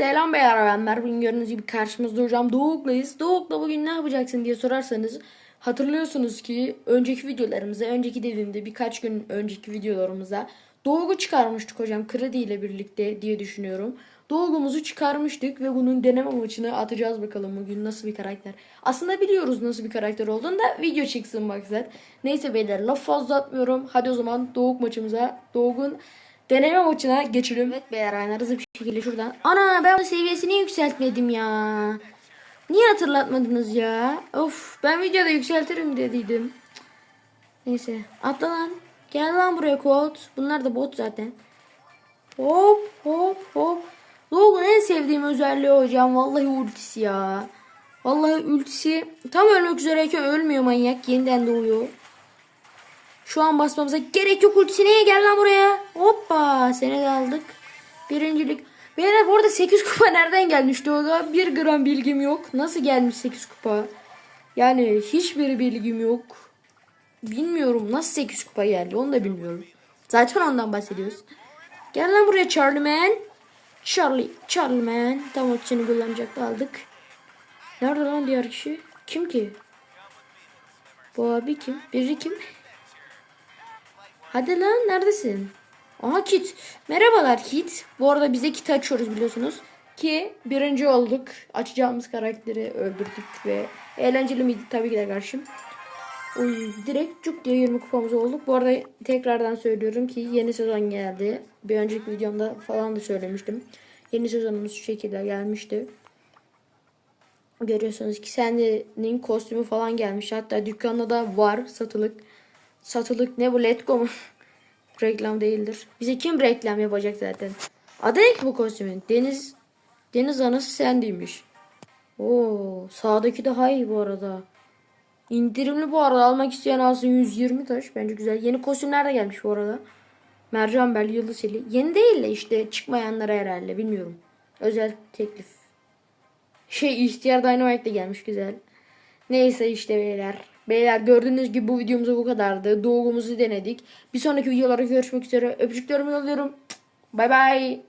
Selam beyler benler. Bugün gördüğünüz gibi karşımızda hocam Doğuk'layız. Doğuk'la bugün ne yapacaksın diye sorarsanız hatırlıyorsunuz ki önceki videolarımıza, önceki dediğimde birkaç gün önceki videolarımıza Doğuk'u çıkarmıştık hocam kredi ile birlikte diye düşünüyorum. Doğuk'umuzu çıkarmıştık ve bunun deneme maçını atacağız bakalım bugün nasıl bir karakter. Aslında biliyoruz nasıl bir karakter olduğunu da video çıksın maksat. Neyse beyler laf fazla atmıyorum. Hadi o zaman Doğuk maçımıza, Doğuk'un Deneme maçına geçelim. Evet beyler aynen hızlı bir şekilde şuradan. Ana ben bu seviyesini yükseltmedim ya. Niye hatırlatmadınız ya? Of ben videoda yükseltirim dediydim. Neyse atla lan. Gel lan buraya Colt. Bunlar da bot zaten. Hop hop hop. Logan en sevdiğim özelliği hocam. Vallahi ultisi ya. Vallahi ultisi tam ölmek üzereyken ölmüyor manyak. Yeniden doğuyor. Şu an basmamıza gerek yok ultisine gel lan buraya. Hoppa seni de aldık. Birincilik. Beyler bu arada 8 kupa nereden gelmişti o da? 1 gram bilgim yok. Nasıl gelmiş 8 kupa? Yani hiçbir bilgim yok. Bilmiyorum nasıl 8 kupa geldi onu da bilmiyorum. Zaten ondan bahsediyoruz. Gel lan buraya Charlie Man. Charlie, Charlie Man. Tam ultisini kullanacaktı aldık. Nerede lan diğer kişi? Kim ki? Bu abi kim? Biri kim? Hadi lan neredesin? Aha Kit. Merhabalar Kit. Bu arada bize Kit açıyoruz biliyorsunuz. Ki birinci olduk. Açacağımız karakteri öldürdük ve eğlenceli miydi tabii ki de karşım. Uy, direkt cuk diye 20 kupamız olduk. Bu arada tekrardan söylüyorum ki yeni sezon geldi. Bir önceki videomda falan da söylemiştim. Yeni sezonumuz şu şekilde gelmişti. Görüyorsunuz ki Sandy'nin kostümü falan gelmiş. Hatta dükkanda da var satılık. Satılık ne bu Letgo mu? reklam değildir. Bize kim reklam yapacak zaten? Adı ne ki bu kostümün? Deniz Deniz anası Sandy'ymiş. Oo, sağdaki daha iyi bu arada. İndirimli bu arada almak isteyen alsın 120 taş. Bence güzel. Yeni kostümler de gelmiş bu arada. Mercan Bel, Yıldız Eli. Yeni değil de işte çıkmayanlara herhalde bilmiyorum. Özel teklif. Şey ihtiyar Dynamite de gelmiş güzel. Neyse işte beyler. Beyler gördüğünüz gibi bu videomuz bu kadardı. Doğumuzu denedik. Bir sonraki videolarda görüşmek üzere. Öpücüklerimi yolluyorum. Bay bay.